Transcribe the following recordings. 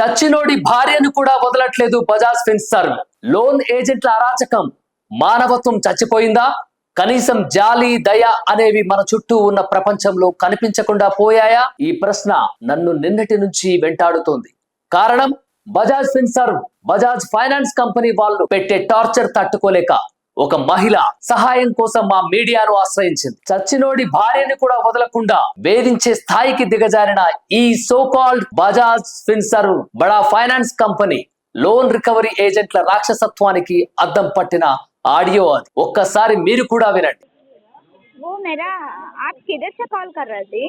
చచ్చినోడి భార్యను కూడా వదలట్లేదు బజాజ్ ఫిన్సర్వ్. లోన్ ఏజెంట్ల అరాచకం. మానవత్వం చచ్చిపోయిందా? కనీసం జాలి దయ అనేవి మన చుట్టూ ఉన్న ప్రపంచంలో కనిపించకుండా పోయాయా? ఈ ప్రశ్న నన్ను నిన్నటి నుంచి వెంటాడుతోంది. కారణం? బజాజ్ ఫిన్సర్వ్. బజాజ్ ఫైనాన్స్ కంపెనీ వాళ్ళు పెట్టే టార్చర్ తట్టుకోలేక. ఒక మహిళ సహాయం కోసం మా మీడియాను ఆశ్రయించింది చచ్చినోడి భార్యని కూడా వదలకుండా వేధించే స్థాయికి దిగజారిన ఈ సో కాల్డ్ బజాజ్ ఫిన్సర్వ్ బడా ఫైనాన్స్ కంపెనీ లోన్ రికవరీ ఏజెంట్ల రాక్షసత్వానికి అద్దం పట్టిన ఆడియో అది ఒక్కసారి మీరు కూడా వినండి वो मेरा आप किधर से कॉल कर रहे थे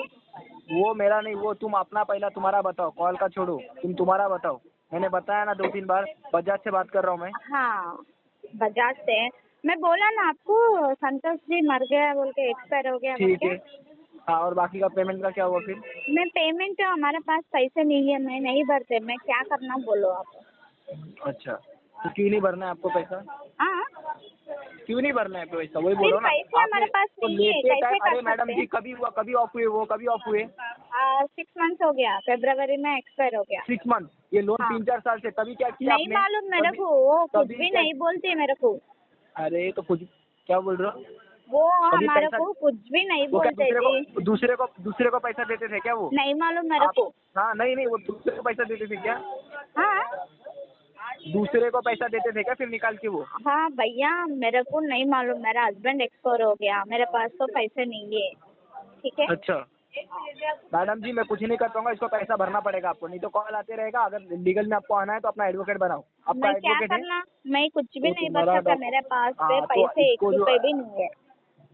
वो मेरा नहीं वो तुम अपना पहला तुम्हारा बताओ कॉल का छोड़ो तुम तुम्हारा बताओ मैंने बताया ना दो तीन बार बजाज से बात कर रहा हूँ मैं हाँ बजाज से मैं बोला ना आपको संतोष जी मर गया बोल के एक्सपायर हो गया बोल ठीक के। है हाँ और बाकी का पेमेंट का क्या हुआ फिर? मैं पेमेंट हमारे पास पैसे नहीं है मैं नहीं भरते मैं क्या करना बोलो आप। अच्छा तो क्यों नहीं भरना है आपको पैसा? हाँ। क्यों नहीं भरना है पैसा? वही बोलो ना पैसे हमारे पास तो नहीं है, लेते कैसे टाइम कर अरे मैडम सकते जी हैं? कभी हुआ कभी ऑफ़ हुए वो कभी ऑफ़ हुए। सिक्स मंथ्स हो गया फरवरी में एक्सपायर हो गया। सिक्स मंथ ये लोन हाँ। तीन चार साल से तभी क्या किया नहीं आपने? मालूम मेरे को वो कुछ भी क्या- नहीं बोलते मेरे को। अरे तो कुछ क्या बोल रहे हो? वो हमारे को कुछ भी नहीं वो बोलते दूसरे थे। को दूसरे को दूसरे को पैसा देते थे क्या वो? नहीं मालूम मेरे को। हाँ नहीं नहीं वो दूसरे को पैसा देते थे क्या? हाँ। दूसरे को पैसा देते थे क्या फिर निकाल के वो? हाँ भैया मेरे को नहीं मालूम मेरा हस्बैंड एक्सपायर हो गया मेरे पास तो पैसे नहीं है ठीक है? अच्छा। मैडम जी मैं कुछ नहीं कर पाऊँगा इसको पैसा भरना पड़ेगा आपको नहीं तो कॉल आते रहेगा अगर लीगल में आपको आना है तो अपना एडवोकेट बनाओ। आपका मैं क्या है? मैं कुछ भी तो नहीं सकता डॉक- मेरे पास पे हाँ, तो पैसे एक रुपए भी नहीं है।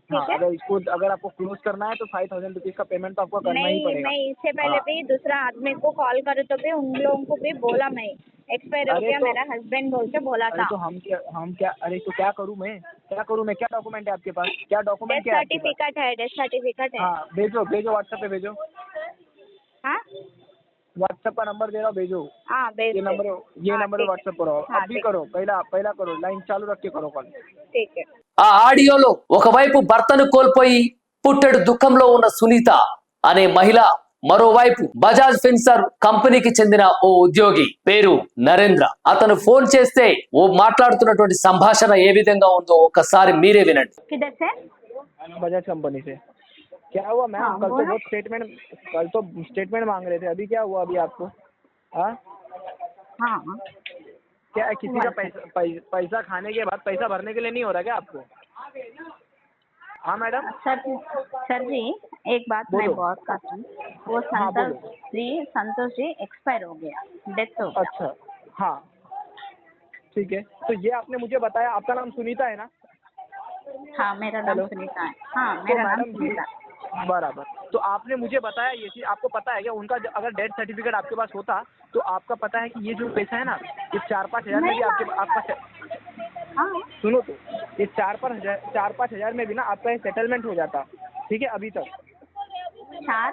हाँ अगर इसको अगर आपको क्लोज करना है तो फाइव थाउज़ेंड रुपीज़ का पेमेंट तो आपको करना ही पड़ेगा। मैं इससे पहले हाँ। भी दूसरा आदमी को कॉल करे तो भी उन लोगों को भी बोला मैं। एक्सपायर हो गया तो- मेरा हस्बैंड बोल के बोला था। तो हम क्या हम क्या अरे तो क्या करूँ मैं? क्या करूँ मैं? क्या डॉक्यूमेंट है आपके पास? क्या डॉक्यूमेंट क्या है सर्टिफिकेट है डेथ सर्टिफिकेट है। हाँ भेजो भेजो व्हाट्सएप पे भेजो। हाँ? व्हाट्सएप का नंबर दे रहा हूँ भेजो। हाँ ये नंबर ये नंबर व्हाट्सएप करो अब भी ठीक। करो पहला पहला करो लाइन चालू रख के करो कॉल ठीक है। ఆ ఆడియోలో ఒకవైపు భర్తను కోల్పోయి పుట్టెడు దుఃఖంలో ఉన్న సునీత అనే మహిళ మరోవైపు బజాజ్ ఫిన్సర్ కంపెనీకి చెందిన ఓ ఉద్యోగి పేరు నరేంద్ర అతను ఫోన్ చేస్తే ఓ మాట్లాడుతున్నటువంటి సంభాషణ ఏ విధంగా ఉందో ఒకసారి మీరే వినండి किधर से बजाज कंपनी से क्या हुआ मैम हाँ, कल तो बोलो। बहुत स्टेटमेंट कल तो स्टेटमेंट मांग रहे थे अभी क्या हुआ अभी आपको हाँ हाँ क्या किसी का पैसा पैसा खाने के बाद पैसा भरने के लिए नहीं हो रहा क्या आपको? हाँ मैडम? सर सर जी एक बात मैं। बहुत करती वो हाँ, संतोष। जी संतोष जी एक्सपायर हो गया डेथ हो गया। अच्छा हाँ। ठीक है तो ये आपने मुझे बताया आपका नाम सुनीता है ना? हाँ मेरा नाम सुनीता है। हाँ मेरा तो नाम सुनीता बराबर। तो आपने मुझे बताया ये चीज़ आपको पता है क्या? उनका अगर डेथ सर्टिफिकेट आपके पास होता तो आपका पता है कि ये जो पैसा है ना ये चार पाँच हज़ार में भी आपके। आपका हाँ। सुनो तो ये चार पाँच हज़ार चार पाँच हज़ार में भी ना आपका ये सेटलमेंट हो जाता। ठीक है अभी तक। चार?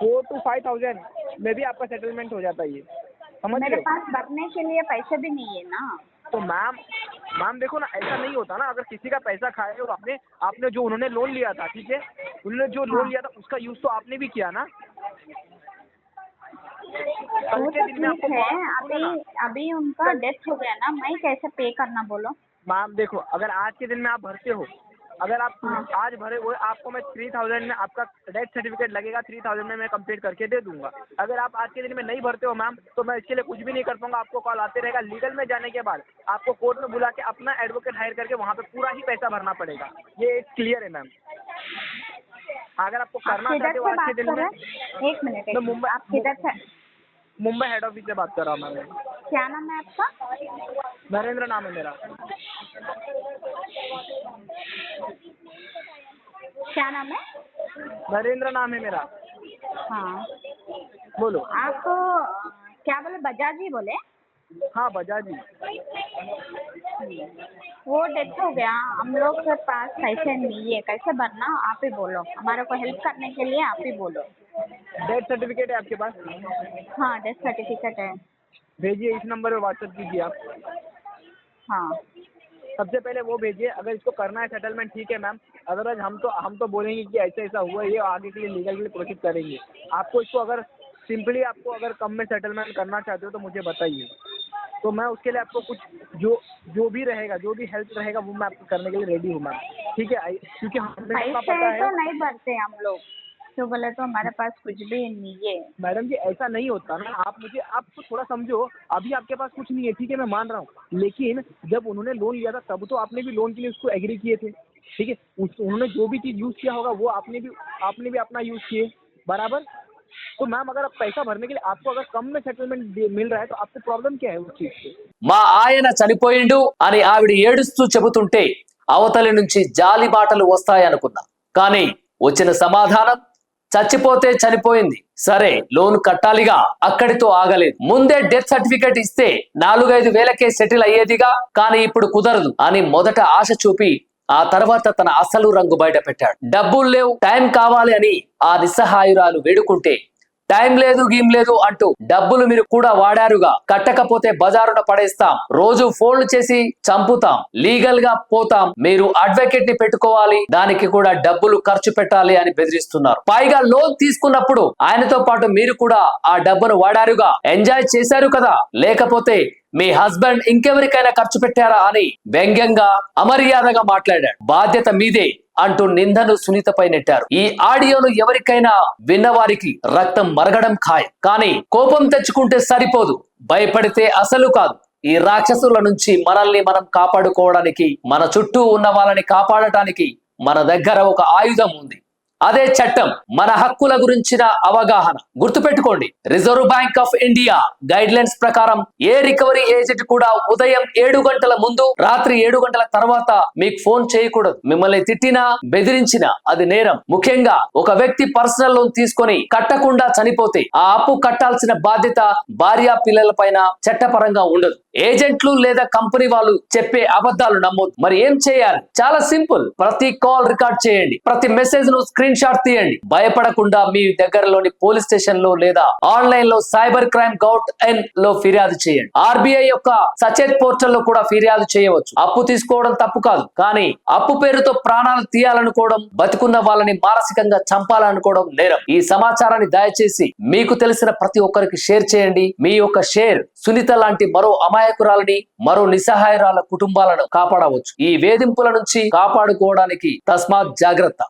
फोर टू फाइव थाउज़ेंड में भी आपका सेटलमेंट हो जाता ये। समझ मेरे पास भरने के लिए पैसे भी नहीं है ना। तो मैम मैम देखो ना ऐसा नहीं होता ना अगर किसी का पैसा खाए और आपने आपने जो उन्होंने लोन लिया था ठीक है? उन्होंने जो लोन हाँ। लिया था उसका यूज़ तो आपने भी किया ना। दिन में ठीक आपको है। अभी अभी उनका डेथ हो गया ना। मैं कैसे पे करना बोलो? मैम देखो अगर आज के दिन में आप भरते हो अगर आप हाँ। आज भरे हुए आपको मैं थ्री थाउज़ेंड में आपका डेथ सर्टिफिकेट लगेगा थ्री थाउज़ेंड में मैं कंप्लीट करके दे दूँगा। अगर आप आज के दिन में नहीं भरते हो मैम तो मैं इसके लिए कुछ भी नहीं कर पाऊँगा। आपको कॉल आते रहेगा। लीगल में जाने के बाद आपको कोर्ट में बुला के अपना एडवोकेट हायर करके वहाँ पे पूरा ही पैसा भरना पड़ेगा। ये एक क्लियर है मैम। अगर आपको करना चाहते हो आज के दिन में एक मिनट आप किधर मुंबई हेड ऑफ़िस से बात कर रहा हूँ मैम। क्या नाम है आपका? नरेंद्र नाम है मेरा। क्या नाम है? नरेंद्र नाम है मेरा। हाँ। बोलो। आप क्या बोले? बजाज ही बोले? हाँ बजाज। जी वो डेथ हो गया। हम लोग के पास पैसे नहीं है। कैसे भरना? आप ही बोलो। हमारे को हेल्प करने के लिए आप ही बोलो। डेथ सर्टिफिकेट है आपके पास? हाँ डेथ सर्टिफिकेट है। भेजिए इस नंबर पे व्हाट्सएप कीजिए आप। हाँ। सबसे पहले वो भेजिए अगर इसको करना है सेटलमेंट ठीक है मैम अदरवाइज़ हम तो हम तो बोलेंगे कि ऐसा ऐसा हुआ ये आगे के लिए लीगल के लिए प्रोसेस करेंगे। आपको इसको अगर सिंपली आपको अगर कम में सेटलमेंट करना चाहते हो तो मुझे बताइए। तो मैं उसके लिए आपको कुछ जो जो भी रहेगा जो भी हेल्प रहेगा वो मैं आपको करने के लिए रेडी हूँ मैम ठीक है? क्योंकि हमें पता तो है। नहीं भरते हम लोग। तो बोले तो हमारे पास कुछ भी नहीं है मैडम जी ऐसा नहीं होता ना आप मुझे आप तो थोड़ा समझो अभी आपके पास कुछ नहीं है ठीक है मैं मान रहा हूँ लेकिन जब उन्होंने लोन लिया था तब तो आपने भी लोन के लिए उसको एग्री किए थे ठीक है उस उन्होंने जो भी चीज़ यूज़ किया होगा वो आपने भी आपने भी अपना यूज़ किए बराबर तो मैम अगर आप पैसा भरने के लिए आपको अगर कम में सेटलमेंट मिल रहा है तो आपको प्रॉब्लम क्या है उस चीज़ से మా ఆయన చనిపోయిండు అని ఆవిడ ఏడుస్తూ చెబుతుంటే అవతలి నుంచి జాలి బాటలు వస్తాయనుకున్నా కానీ వచ్చిన సమాధానం చచ్చిపోతే చనిపోయింది. సరే లోన్ కట్టాలిగా అక్కడితో ఆగలేదు. ముందే డెత్ సర్టిఫికేట్ ఇస్తే నాలుగైదు వేలకే సెటిల్ అయ్యేదిగా కానీ ఇప్పుడు కుదరదు అని మొదట ఆశ చూపి ఆ తర్వాత తన అసలు రంగు బయట పెట్టాడు డబ్బులు లేవు టైం కావాలి అని ఆ నిస్సహాయురాలు వేడుకుంటే టైం లేదు గీం లేదు అంటూ డబ్బులు మీరు కూడా వాడారుగా. కట్టకపోతే బజారున పడేస్తాం. రోజు ఫోన్లు చేసి చంపుతాం. లీగల్గా పోతాం. మీరు అడ్వకేట్ని పెట్టుకోవాలి. దానికి కూడా డబ్బులు ఖర్చు పెట్టాలి అని బెదిరిస్తున్నారు. పైగా లోన్ తీసుకున్నప్పుడు ఆయనతో పాటు మీరు కూడా ఆ డబ్బును వాడారుగా. ఎంజాయ్ చేశారు కదా. లేకపోతే మీ హస్బెండ్ ఇంకెవరికైనా ఖర్చు పెట్టారా అని వ్యంగ్యంగా అమర్యాదగా మాట్లాడాడు. బాధ్యత మీదే. అంటూ నిందను సునీతపై నెట్టారు. ఈ ఆడియోను ఎవరికైనా విన్నవారికి రక్తం మరగడం ఖాయం. కానీ కోపం తెచ్చుకుంటే సరిపోదు. భయపడితే అసలు కాదు. ఈ రాక్షసుల నుంచి మనల్ని మనం కాపాడుకోవడానికి మన చుట్టూ ఉన్న వాళ్ళని కాపాడటానికి మన దగ్గర ఒక ఆయుధం ఉంది. అదే చట్టం మన హక్కుల గురించిన అవగాహన. గుర్తుపెట్టుకోండి Reserve Bank of India guidelines ప్రకారం ఏ రికవరీ ఏజెంట్ కూడా ఉదయం ఏడు గంటల ముందు రాత్రి ఏడు గంటల తర్వాత మీకు ఫోన్ చేయకూడదు. మిమ్మల్ని తిట్టినా బెదిరించినా అది నేరం. ముఖ్యంగా ఒక వ్యక్తి పర్సనల్ లోన్ తీసుకొని కట్టకుండా చనిపోతే ఆ అప్పు కట్టాల్సిన బాధ్యత భార్య పిల్లల పైన చట్టపరంగా ఉండదు. ఏజెంట్లు లేదా కంపెనీ వాళ్ళు చెప్పే అబద్ధాలు నమ్మొద్దు. మరి ఏం చేయాలి? చాలా సింపుల్. ప్రతి కాల్ రికార్డ్ చేయండి. ప్రతి మెసేజ్ను స్క్రీన్ షాట్ తీయండి. భయపడకుండా మీ దగ్గరలోని పోలీస్ స్టేషన్లో లేదా ఆన్లైన్లో సైబర్ క్రైమ్ గౌట్ ఎన్లో ఫిర్యాదు చేయండి. ఆర్బీఐ యొక్క సచేత్ పోర్టల్లో కూడా ఫిర్యాదు చేయవచ్చు. అప్పు తీసుకోవడం తప్పు కాదు. కానీ అప్పు పేరుతో ప్రాణాలు తీయాలనుకోవడం బతికున్న వాళ్ళని మానసికంగా చంపాలనుకోవడం నేరం. ఈ సమాచారాన్ని దయచేసి మీకు తెలిసిన ప్రతి ఒక్కరికి షేర్ చేయండి. మీ యొక్క షేర్ సునీత లాంటి మరో అమాయకురాలని మరో నిస్సహాయరాల కుటుంబాలను కాపాడవచ్చు. ఈ వేధింపుల నుంచి కాపాడుకోవడానికి తస్మాత్ జాగ్రత్త.